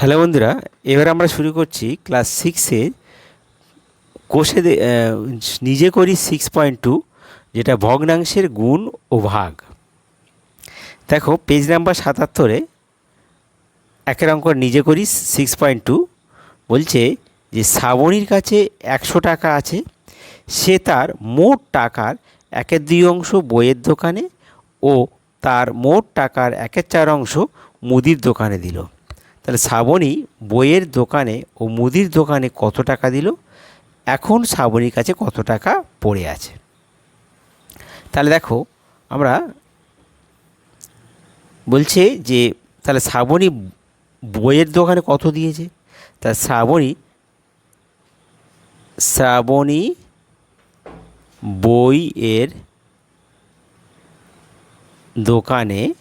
Hello বন্ধুরা, এবার আমরা শুরু করছি ক্লাস সিক্সে কোষে নিজে করি সিক্স পয়েন্ট টু যেটা ভগ্নাংশের গুণ ও ভাগ। দেখো পেজ নাম্বার সাতাত্তরে একের অঙ্ক নিজে করি সিক্স পয়েন্ট টু বলছে যে শ্রাবণীর কাছে একশো টাকা আছে, সে তার মোট টাকার একের দুই অংশ বইয়ের দোকানে ও তার মোট টাকার একের চার অংশ মুদির দোকানে দিল। তাহলে শ্রাবণী বইয়ের দোকানে ও মুদির দোকানে কত টাকা দিল? এখন শ্রাবণীর কাছে কত টাকা পড়ে আছে? তাহলে দেখো, আমরা বলছে যে, তাহলে শ্রাবণী বইয়ের দোকানে কত দিয়েছে? তা শ্রাবণী শ্রাবণী বইয়ের দোকানে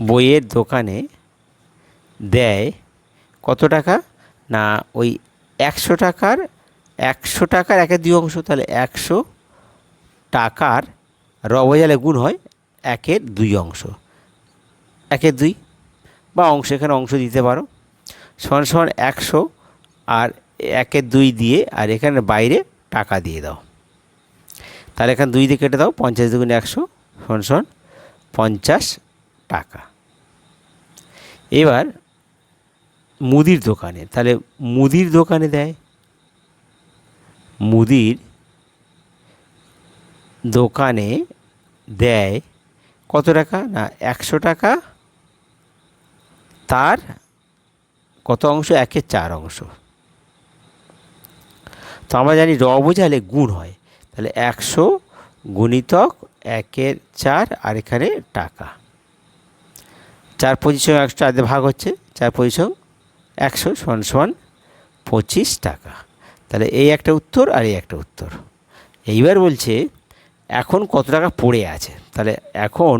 বইয়ের দোকানে দেয় কত টাকা? না, ওই একশো টাকার একশো টাকার একের দুই অংশ, তাহলে একশো টাকার রবজালে গুণ হয় একের দুই অংশ। একের দুই বা অংশ, এখানে অংশ দিতে পারো। সমান সমান একশো আর একের দুই দিয়ে, আর এখানে বাইরে টাকা দিয়ে দাও। তাহলে এখানে দুই দিয়ে কেটে দাও, পঞ্চাশ দুগুণ একশো, সমান সমান পঞ্চাশ টাকা। এবার মুদির দোকানে, তাহলে মুদির দোকানে দেয়। মুদির দোকানে দেয় কত টাকা? না, একশো টাকা। তার কত অংশ? একের চার অংশ। তো আমরা জানি র বোঝালে গুণ হয়। তাহলে একশো গুণিতক একের চার আর এখানে টাকা। চার পঁচিশ একশো চার ভাগ হচ্ছে, চার পঁচিশ একশো সমান সমান পঁচিশ টাকা। তাহলে এই একটা উত্তর আর এই একটা উত্তর। এইবার বলছে, এখন কত টাকা পড়ে আছে? তাহলে এখন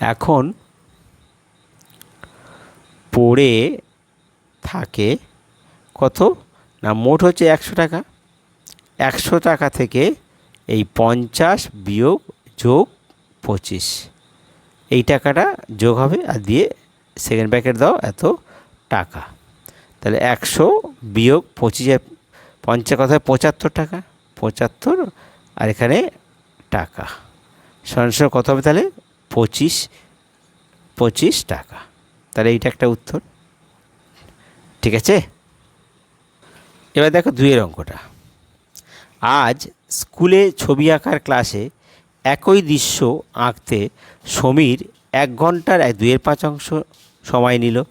এখন পড়ে থাকে কত? না, মোট হচ্ছে একশো টাকা। একশো টাকা থেকে এই পঞ্চাশ বিয়োগ যোগ পঁচিশ। এই টাকাটা যোগ হবে আর দিয়ে সেকেন্ড ব্যাকেট দাও এত টাকা। তাহলে একশো বিয়োগ পঁচিশে পঞ্চাশ কথায় পঁচাত্তর টাকা। পঁচাত্তর আর এখানে টাকা। সরাসরি কত হবে তাহলে? পঁচিশ পঁচিশ টাকা। তাহলে এইটা একটা উত্তর। ঠিক আছে? এবার দেখো দুইয়ের অঙ্কটা। আজ স্কুলে ছবি আঁকার ক্লাসে একই দৃশ্য আঁকতে সমীর এক ঘণ্টার এক দুইয়ের পাঁচ অংশ সময় নিল।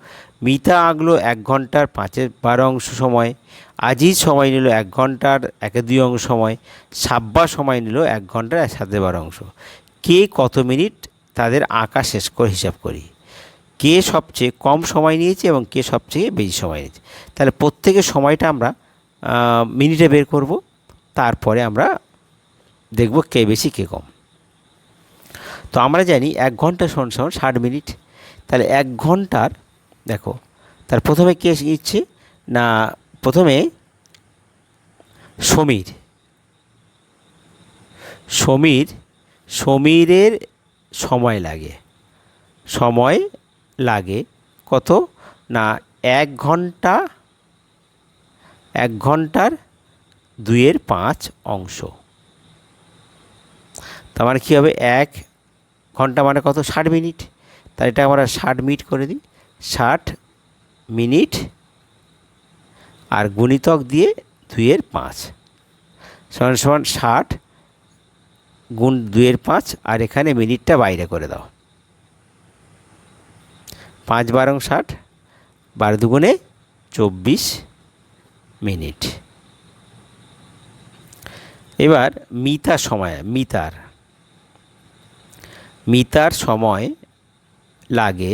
মিতা আঁকলো এক ঘণ্টার পাঁচের বারো অংশ সময়। আজিজ সময় নিল এক ঘণ্টার একে দুই অংশ সময়। সাব্বা সময় নিল এক ঘণ্টার এক সাথে বারো অংশ। কে কত মিনিট তাদের আঁকা শেষ করে হিসাব করি? কে সবচেয়ে কম সময় নিয়েছে এবং কে সবচেয়ে বেশি সময় নিয়েছে? তাহলে প্রত্যেকের সময়টা আমরা মিনিটে বের করব। তারপরে আমরা দেখব কে বেশি, কে কম। তো আমরা জানি এক ঘণ্টা সমান সমান ষাট মিনিট। তাহলে এক ঘণ্টার, দেখো তার প্রথমে কে নিচ্ছে? না, প্রথমে সমীর। সমীর, সমীরের সময় লাগে। সময় লাগে কত? না, এক ঘণ্টা, এক ঘণ্টার দুইয়ের পাঁচ অংশ। তার মানে কী হবে? এক ঘণ্টা মানে কত? ষাট মিনিট। তাই এটা আমরা ষাট মিনিট করে দিই। ষাট মিনিট আর গুণিতক দিয়ে দুইয়ের পাঁচ। সমান সমান ষাট গুণ দুইয়ের পাঁচ আর এখানে মিনিটটা বাইরে করে দাও। পাঁচ বারং ষাট বারো দুগুণে চব্বিশ মিনিট। এবার মিতা সময়, মিতার। মিতার সময় লাগে।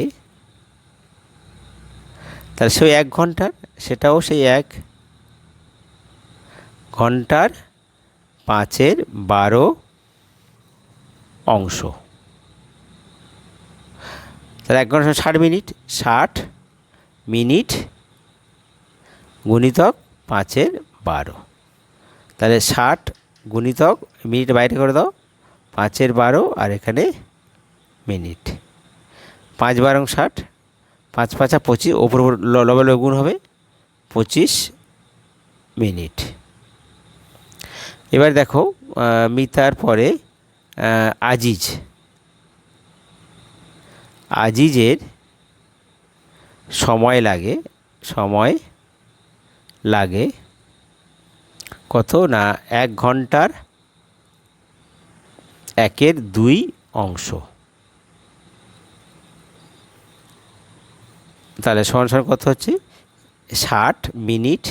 তাহলে সেই এক ঘণ্টার, সেটাও সেই এক ঘণ্টার পাঁচের বারো অংশ। তাহলে এক ঘণ্টা ষাট মিনিট ষাট মিনিট গুণিতক পাঁচের বারো। তাহলে ষাট গুণিতক, মিনিট বাইরে করে দাও, পাঁচের বারো আর এখানে মিনিট। পাঁচ বারং ষাট, পাঁচ পাঁচা পঁচিশ, ওপর ওপর ল- লবে লবে গুণ হবে পঁচিশ মিনিট। এবার দেখো মিতার পরে আজিজ। আজিজের সময় লাগে সময় লাগে কত না এক ঘণ্টার একের দুই অংশ। তাহলে সমান সমান কত হচ্ছে? ষাট মিনিট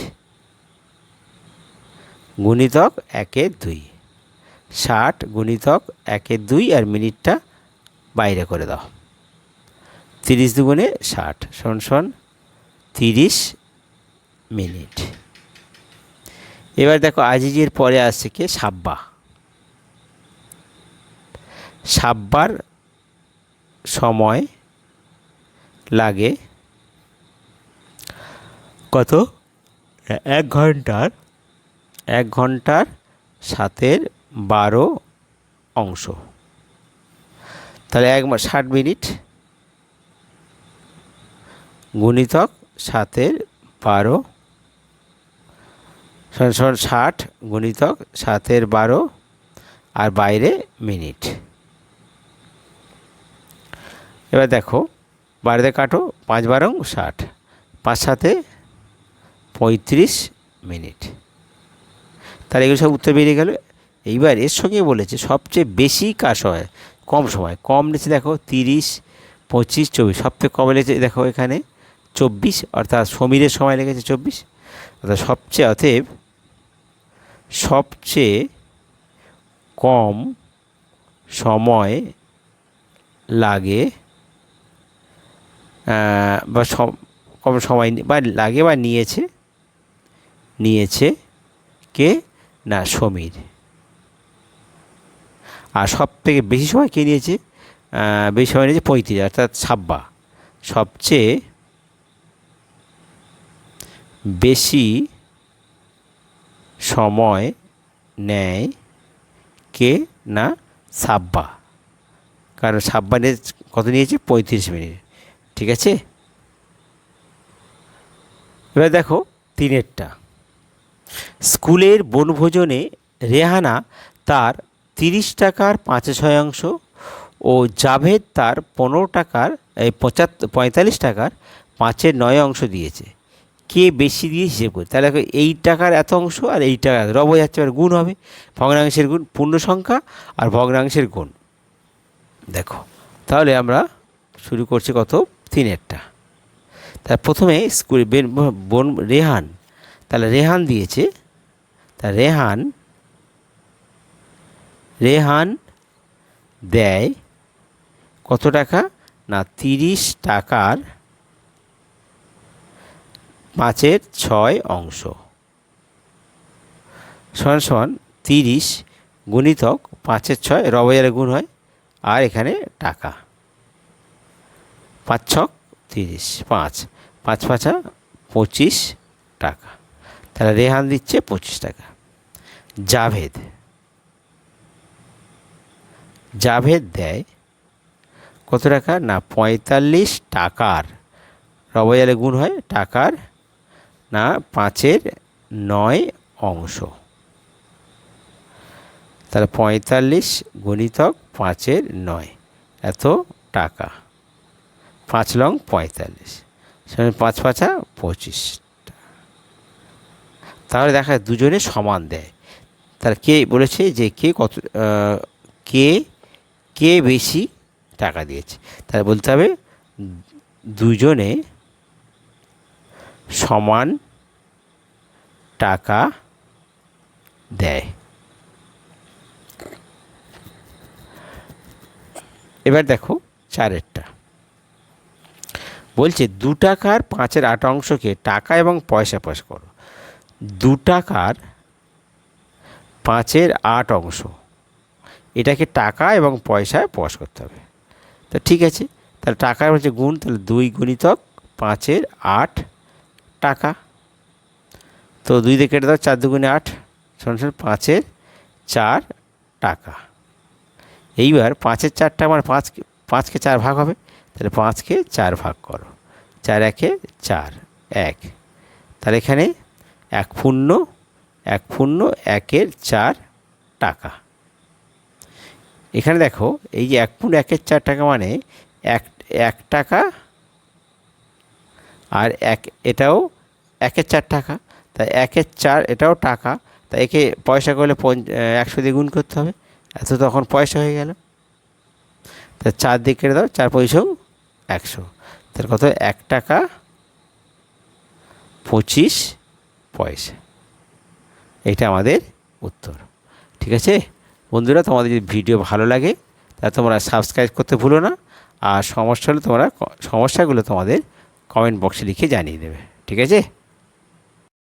গুণিতক একের দুই। ষাট গুণিতক একের দুই আর মিনিটটা বাইরে করে দাও। তিরিশ দুগুণে ষাট সমান সমান তিরিশ মিনিট। এবার দেখো আজিজের পরে আসছে কে? সাব্বা। সাব্বার সময় লাগে কত? এক ঘণ্টার এক ঘণ্টার সাতের বারো অংশ। তাহলে এক ষাট মিনিট গুণিতক সাতের বারো, সমান ষাট গুণিতক সাতের বারো আর বাইরে মিনিট। এবার দেখো বাড়িতে কাটো, পাঁচ বারং ষাট, পাঁচ সাথে পঁয়ত্রিশ মিনিট। তাহলে এগুলো সব উত্তর বেরিয়ে গেল। এইবার এর সঙ্গে বলেছে, সবচেয়ে বেশি কাজ হয়, কম সময়, কম নিচে দেখো তিরিশ, পঁচিশ, চব্বিশ সবথেকে কম লেগেছে দেখো এখানে চব্বিশ, অর্থাৎ সমীরের সময় লেগেছে চব্বিশ। অর্থাৎ সবচেয়ে, অতএব সবচেয়ে কম সময় লাগে বা কম সময় বা লাগে বা নিয়েছে নিয়েছে কে? না, সমীর। আর সব থেকে বেশি সময় কে নিয়েছে? বেশি সময় নিয়েছে পঁয়ত্রিশ, অর্থাৎ সাব্বা সবচেয়ে বেশি সময় নেয় কে? না সাব্বা কারণ সাব্বা নিয়ে কত নিয়েছে? পঁয়ত্রিশ মিনিট। ঠিক আছে? এবার দেখো তিনেরটা। স্কুলের বনভোজনে রেহানা তার তিরিশ টাকার পাঁচে ছয় অংশ ও জাভেদ তার পনেরো টাকার পঁচাত্তর পঁয়তাল্লিশ টাকার পাঁচের নয় অংশ দিয়েছে। কে বেশি দিয়ে হিসেব করি? তাহলে এই টাকার এত অংশ আর এই টাকার রব যাচ্ছে, এবার গুণ হবে। ভগ্নাংশের গুণ, পূর্ণ সংখ্যা আর ভগ্নাংশের গুণ। দেখো, তাহলে আমরা শুরু করছি কত? তিনেরটা তার প্রথমে স্কুল বোন, রেহান তাহলে রেহান দিয়েছে। তা রেহান রেহান দেয় কত টাকা? না, তিরিশ টাকার পাঁচের ছয় অংশ। সমান সমান তিরিশ গুণিতক পাঁচের ছয় রবজারে গুণ হয়, আর এখানে টাকা। পাঁচ ছক তিরিশ, পাঁচ। পাঁচ পাঁচা পঁচিশ টাকা। তাহলে রেহান দিচ্ছে পঁচিশ টাকা। জাভেদ। জাভেদ দেয় কত টাকা? না, পঁয়তাল্লিশ টাকার। রবজালে গুণ হয় টাকার, না, পাঁচের নয় অংশ। তাহলে পঁয়তাল্লিশ গুণিতক পাঁচের নয়, এত টাকা। পাঁচ লং পঁয়তাল্লিশ। পাঁচ পাঁচা পঁচিশ। তাহলে দেখা যায় দুজনে সমান দেয়। তার কে বলেছে যে কে কত কে কে বেশি টাকা দিয়েছে? তাহলে বলতে হবে দুজনে সমান টাকা দেয়। এবার দেখো চারেরটা। বলছে দু টাকার পাঁচের আট অংশকে টাকা এবং পয়সা পয়সা করো। টাকার পাঁচের আট অংশ। এটাকে টাকা এবং পয়সায় প্রকাশ করতে হবে। তো ঠিক আছে, তাহলে টাকার হচ্ছে গুণ, তাহলে দুই গুণিতক পাঁচের আট টাকা। তো দুই দিয়ে কেটে দাও, চার দুগুণে আট সমান পাঁচের চার টাকা। এইবার পাঁচের চারটা আমার পাঁচ পাঁচকে চার ভাগ হবে, তাহলে পাঁচকে চার ভাগ করো। চার একে চার, এক। তাহলে এখানে এক শূন্য এক শূন্য একের চার টাকা। এখানে দেখো, এই যে এক পূর্ণ, একের চার টাকা মানে এক এক টাকা আর এক, এটাও একের চার টাকা। তাই একের চার, এটাও টাকা। তাই একে পয়সা করলে একশো দিয়ে গুণ করতে হবে। এত তখন পয়সা হয়ে গেল। তা চার দিয়ে কেটে দাও, চার পয়সাও একশো। তার কত? এক টাকা পঁচিশ পয়সা। এটা আমাদের উত্তর। ঠিক আছে? বন্ধুরা, তোমাদের যদি ভিডিও ভালো লাগে, তা তোমরা সাবস্ক্রাইব করতে ভুলো না। আর সমস্যা হলে তোমরা সমস্যাগুলো তোমাদের কমেন্ট বক্সে লিখে জানিয়ে দেবে। ঠিক আছে?